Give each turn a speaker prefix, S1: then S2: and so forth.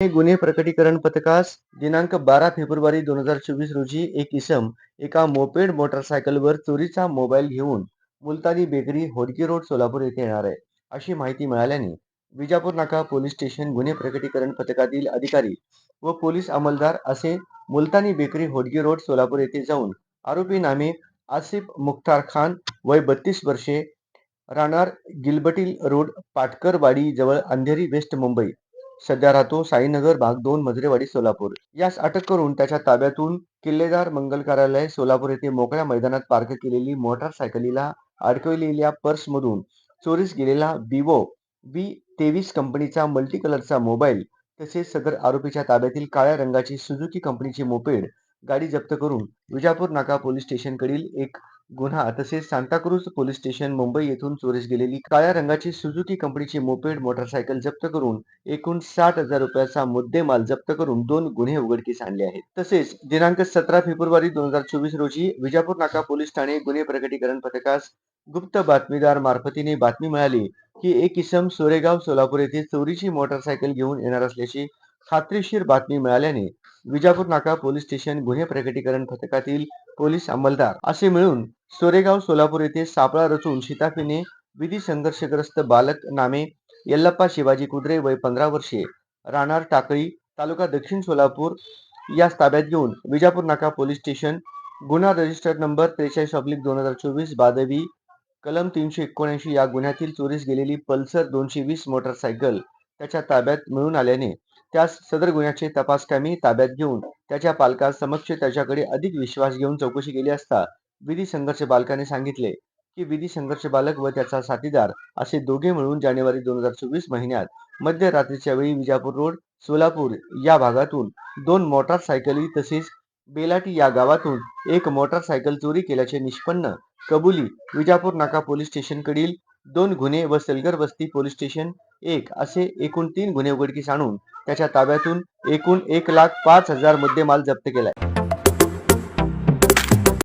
S1: गुन्हे प्रकटीकरण पथकास दिनांक बारा फेब्रुवारी दोन हजार चोवीस रोजी एक इसम एका मोपेड मोटरसायकलवर चोरीचा मोबाईल घेऊन मुलतानी बेकरी होडकी रोड सोलापूर येथे येणार आहे. अशी माहिती मिळाल्याने विजापूर नाका पोलीस स्टेशन गुन्हे प्रकटीकरण पथकातील अधिकारी व पोलीस अंमलदार असे मुलतानी बेकरी होडगी रोड सोलापूर येथे जाऊन आरोपी नामे आसिफ मुख्तार खान वय बत्तीस वर्षे राहणार गिलबटील रोड पाटकरवाडी जवळ अंधेरी वेस्ट मुंबई सध्या राहतो साईनगर भाग दोन मजरेवाडी सोलापूर. यास अटक करून त्याच्या ताब्यातून किल्लेदार मंगल कार्यालय सोलापूर येथे मोकळ्या मैदानात पार्क केलेली मोटारसायकलीला अडकवलेल्या पर्समधून चोरीस गेलेला विवो बी तेवीस कंपनीचा मल्टी कलरचा मोबाईल तसेच सदर आरोपीच्या ताब्यातील काळ्या रंगाची सुझुकी कंपनीची मोपेड गाडी जप्त करून विजापूर नाका पोलीस स्टेशनकडील एक गुन्हा तसेच सांताक्रूज पोलीस स्टेशन मुंबई येथून चोरीस गेलेली काळ्या रंगाची सुझुकी कंपनीची मोपेड मोटरसायकल जप्त करून एकूण साठ हजार रुपयाचा मुद्देमाल जप्त करून दोन गुन्हे उघडकीस आणले आहेत. तसेच दिनांक सतरा फेब्रुवारी दोन हजार चोवीस रोजी विजापूर नाका पोलीस ठाणे गुन्हे प्रकटीकरण पथकास गुप्त बातमीदार मार्फतीने बातमी मिळाली की एक इसम सोरेगाव सोलापूर येथे चोरीची मोटरसायकल घेऊन येणार असल्याची खात्रीशीर बातमी मिळाल्याने विजापूर नाका पोलीस स्टेशन गुन्हे प्रकटीकरण पथकातील पोलीस अंमलदार असे मिळून सोरेगाव सोलापूर येथे सापळा रचून शिताफीने विधी संघर्षग्रस्त बालक नामे यल्लप्पा शिवाजी कुद्रे वय पंधरा वर्षे राहणार टाकळी तालुका दक्षिण सोलापूर यास ताब्यात घेऊन विजापूर नाका पोलीस स्टेशन गुन्हा रजिस्टर नंबर त्रेचाळीस ऑब्लिक दोन हजार चोवीस बादवी कलम तीनशे एकोणऐंशी या गुन्ह्यातील चोरीस गेलेली पल्सर दोनशे वीस मोटरसायकल त्याच्या ताब्यात मिळून आल्याने त्यास सदर गुन्ह्याचे तपासकामी ताब्यात घेऊन त्याच्या पालकासमक्ष त्याच्याकडे अधिक विश्वास घेऊन चौकशी केली असता विधी संघर्ष बालकाने सांगितले की विधी संघर्ष बालक व त्याचा साथीदार असे दोघे मिळून जानेवारी दोन हजार चोवीस महिन्यात मध्यरात्रीच्या वेळी विजापूर रोड सोलापूर या भागातून दोन मोटारसायकली तसेच बेलाटी या गावातून एक मोटारसायकल चोरी केल्याचे निष्पन्न कबुली विजापूर नाका पोलीस स्टेशनकडील दोन गुन्हे व सलगर वस्ती पोलीस स्टेशन एक असे एकूण तीन गुन्हे उघडकीस आणून त्याच्या ताब्यातून एकूण एक लाख पाच हजार मुद्देमाल जप्त केलाय.